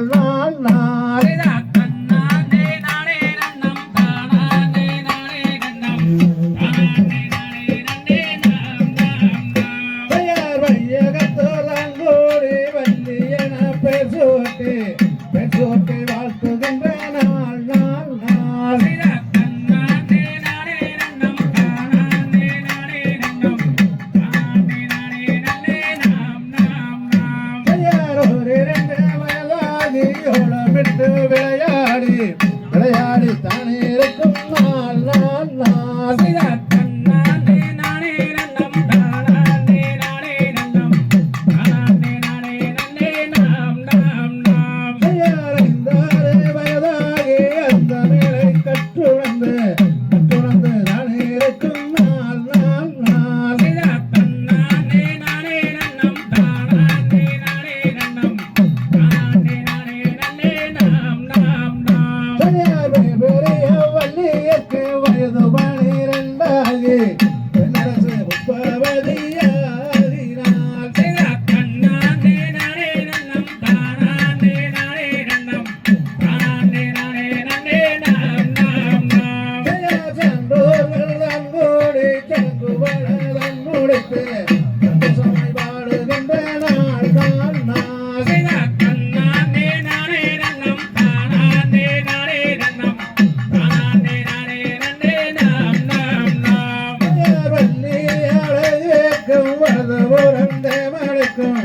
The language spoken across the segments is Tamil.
啦啦。Yeah. மழக்கும்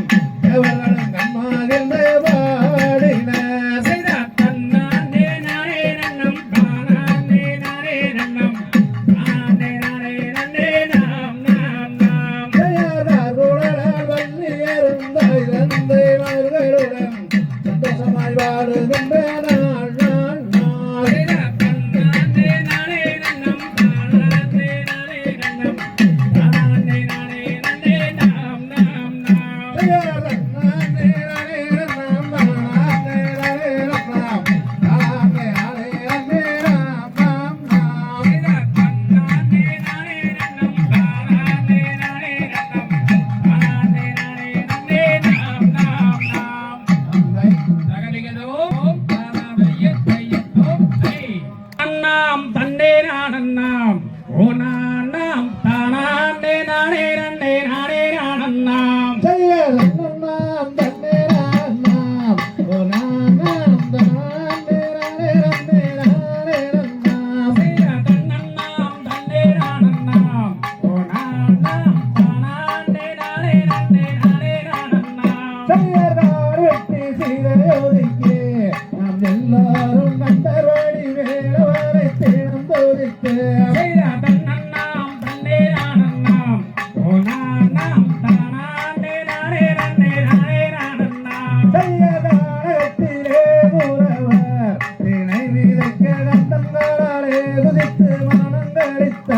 போருக்கு நாம் எல்லாரும் கண்டரோடி வேறவரை தேடும் போருக்கு மனங்களித்த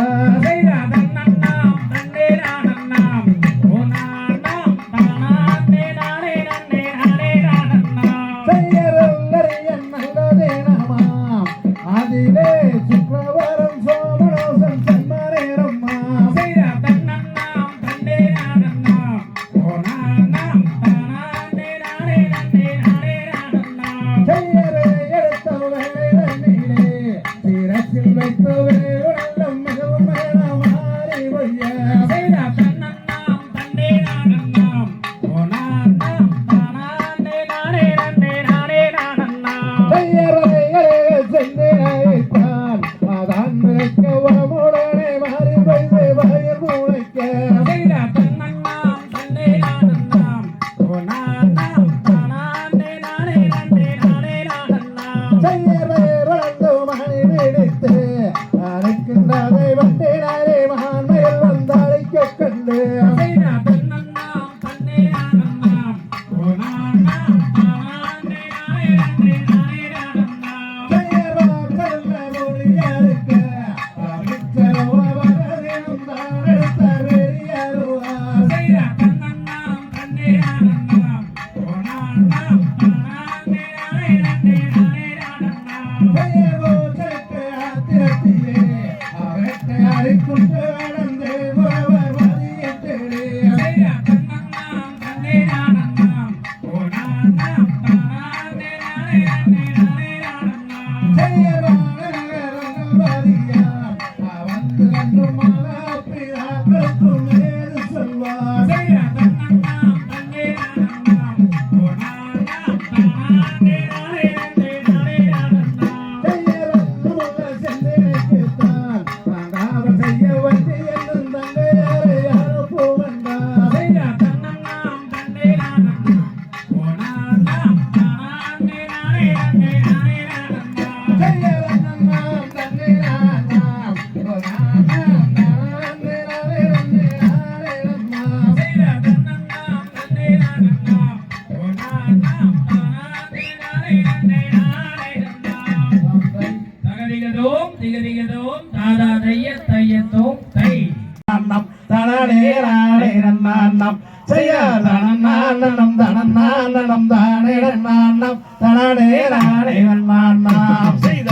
தையத்தோம் தாதா தைய தையத்தோம் தை. அண்ணம் தனே ராணே நன்னாண்ணம் செய்யா தனநாண்ணம் தனநாண்ணம் தானே நன்னாண்ணம் தனே ராணே நன்னாண்ணம் செய்த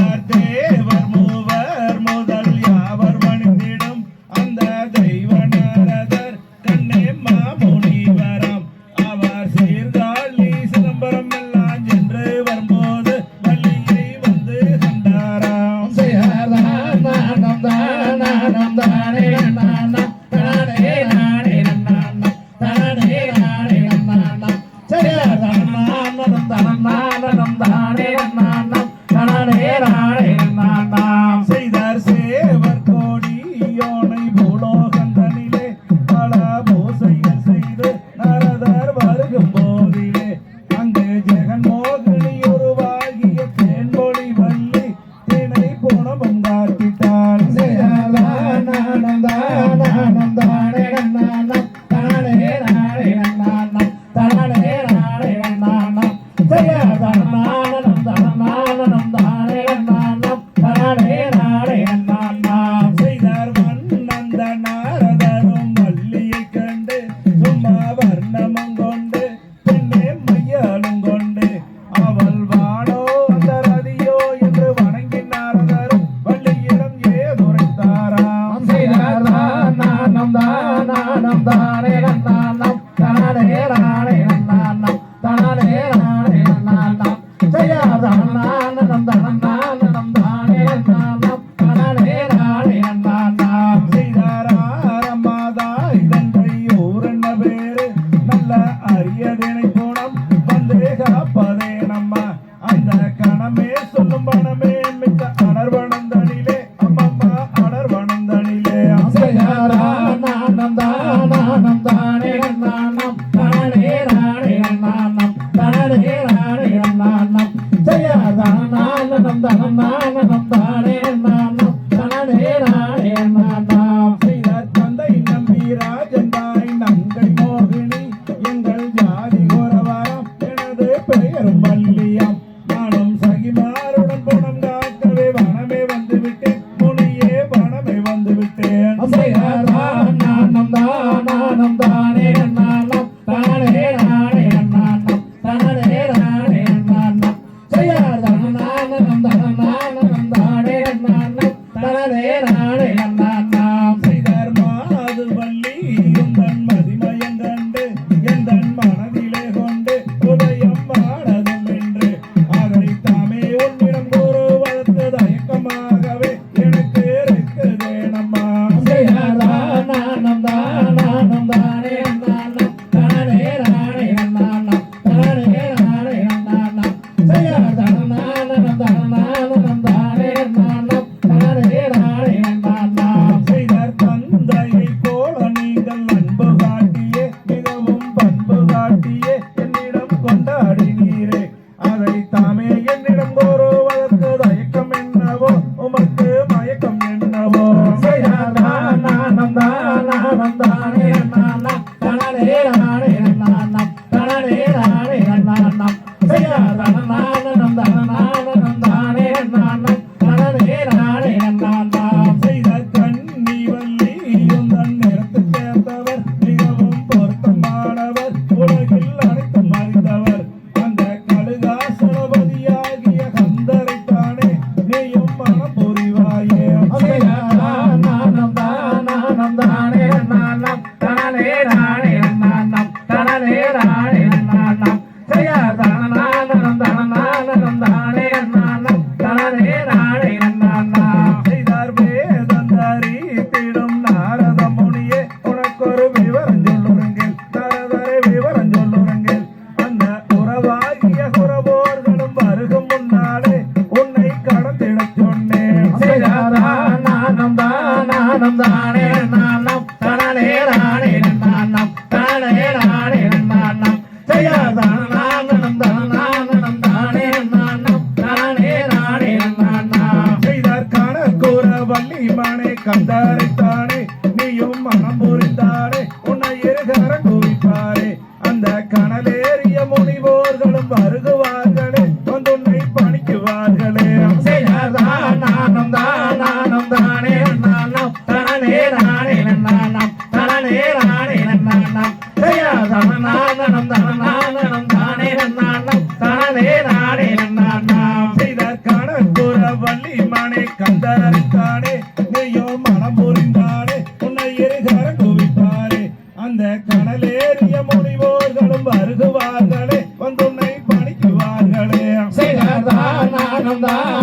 தான்